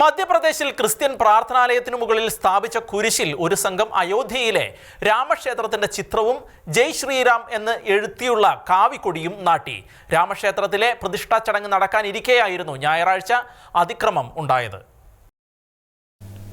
മധ്യപ്രദേശിൽ ക്രിസ്ത്യൻ പ്രാർത്ഥനാലയത്തിനു മുകളിൽ സ്ഥാപിച്ച കുരിശിൽ ഒരു സംഘം അയോധ്യയിലെ രാമക്ഷേത്രത്തിന്റെ ചിത്രവും ജയ് ശ്രീറാം എന്ന് എഴുത്തിയുള്ള കാവിക്കൊടിയും നാട്ടി. രാമക്ഷേത്രത്തിലെ പ്രതിഷ്ഠാ ചടങ്ങ് നടക്കാനിരിക്കെയായിരുന്നു ഞായറാഴ്ച അതിക്രമം ഉണ്ടായത്.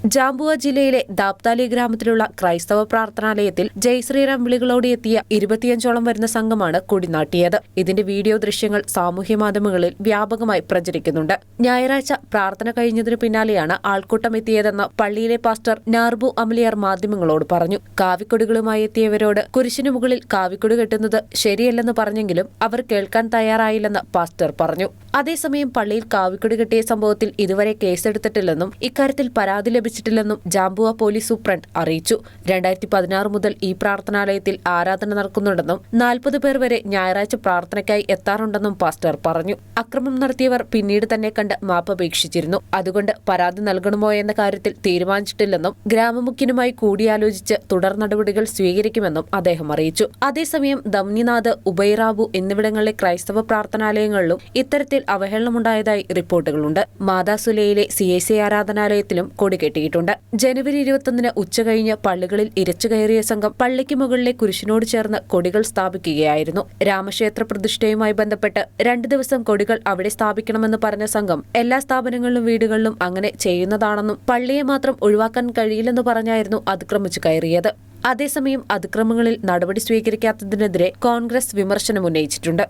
ജാംബുവ ജില്ലയിലെ ദാപ്താലി ഗ്രാമത്തിലുള്ള ക്രൈസ്തവ പ്രാർത്ഥനാലയത്തിൽ ജയ് ശ്രീറാം വിളികളോടെ ഇരുപത്തിയഞ്ചോളം വരുന്ന സംഘമാണ് കൊടിനാട്ടിയത്. ഇതിന്റെ വീഡിയോ ദൃശ്യങ്ങൾ സാമൂഹ്യ മാധ്യമങ്ങളിൽ വ്യാപകമായി പ്രചരിക്കുന്നുണ്ട്. ഞായറാഴ്ച പ്രാർത്ഥന കഴിഞ്ഞതിനു പിന്നാലെയാണ് ആൾക്കൂട്ടം എത്തിയതെന്ന് പള്ളിയിലെ പാസ്റ്റർ നാർബു അമലിയാർ മാധ്യമങ്ങളോട് പറഞ്ഞു. കാവിക്കൊടികളുമായി എത്തിയവരോട് കുരിശിനു മുകളിൽ കാവിക്കൊടി കെട്ടുന്നത് ശരിയല്ലെന്ന് പറഞ്ഞെങ്കിലും അവർ കേൾക്കാൻ തയ്യാറായില്ലെന്ന് പാസ്റ്റർ പറഞ്ഞു. അതേസമയം പള്ളിയിൽ കാവിക്കൊടി കെട്ടിയ സംഭവത്തിൽ ഇതുവരെ കേസെടുത്തിട്ടില്ലെന്നും ഇക്കാര്യത്തിൽ പരാതി ലഭിച്ചിട്ടില്ലെന്നും ജാമ്പുവ പോലീസ് സൂപ്രണ്ട് അറിയിച്ചു. രണ്ടായിരത്തി പതിനാറ് മുതൽ ഈ പ്രാർത്ഥനാലയത്തിൽ ആരാധന നടക്കുന്നുണ്ടെന്നും നാൽപ്പത് പേർ വരെ ഞായറാഴ്ച പ്രാർത്ഥനയ്ക്കായി എത്താറുണ്ടെന്നും പാസ്റ്റർ പറഞ്ഞു. അക്രമം നടത്തിയവർ പിന്നീട് തന്നെ കണ്ട് മാപ്പപേക്ഷിച്ചിരുന്നു അതുകൊണ്ട് പരാതി നൽകണമോ എന്ന കാര്യത്തിൽ തീരുമാനിച്ചിട്ടില്ലെന്നും ഗ്രാമമുഖ്യനുമായി കൂടിയാലോചിച്ച് തുടർ നടപടികൾ സ്വീകരിക്കുമെന്നും അദ്ദേഹം അറിയിച്ചു. അതേസമയം ദംനിനാഥ് ഉബൈറാബു എന്നിവിടങ്ങളിലെ ക്രൈസ്തവ പ്രാർത്ഥനാലയങ്ങളിലും ഇത്തരത്തിൽ അവഹേളനമുണ്ടായതായി റിപ്പോർട്ടുകളുണ്ട്. മാതാസുലയിലെ സി എ സി ആരാധനാലയത്തിലും കൊടി കെട്ടിയിട്ടുണ്ട് ജനുവരി ഇരുപത്തൊന്നിന് ഉച്ചകഴിഞ്ഞ് പള്ളികളിൽ ഇരച്ചു കയറിയ സംഘം പള്ളിക്ക് മുകളിലെ കുരിശിനോട് ചേർന്ന് കൊടികൾ സ്ഥാപിക്കുകയായിരുന്നു. രാമക്ഷേത്ര പ്രതിഷ്ഠയുമായി ബന്ധപ്പെട്ട് രണ്ടു ദിവസം കൊടികൾ അവിടെ സ്ഥാപിക്കണമെന്ന് പറഞ്ഞ സംഘം എല്ലാ സ്ഥാപനങ്ങളിലും വീടുകളിലും അങ്ങനെ ചെയ്യുന്നതാണെന്നും പള്ളിയെ മാത്രം ഒഴിവാക്കാൻ കഴിയില്ലെന്ന് പറഞ്ഞായിരുന്നു അതിക്രമിച്ചു കയറിയത്. അതേസമയം അതിക്രമങ്ങളിൽ നടപടി സ്വീകരിക്കാത്തതിനെതിരെ കോൺഗ്രസ് വിമർശനം ഉന്നയിച്ചിട്ടുണ്ട്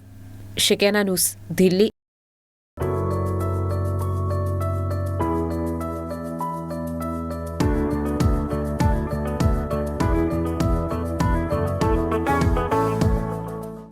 ഷിക്കാന ന്യൂസ് ദില്ലി.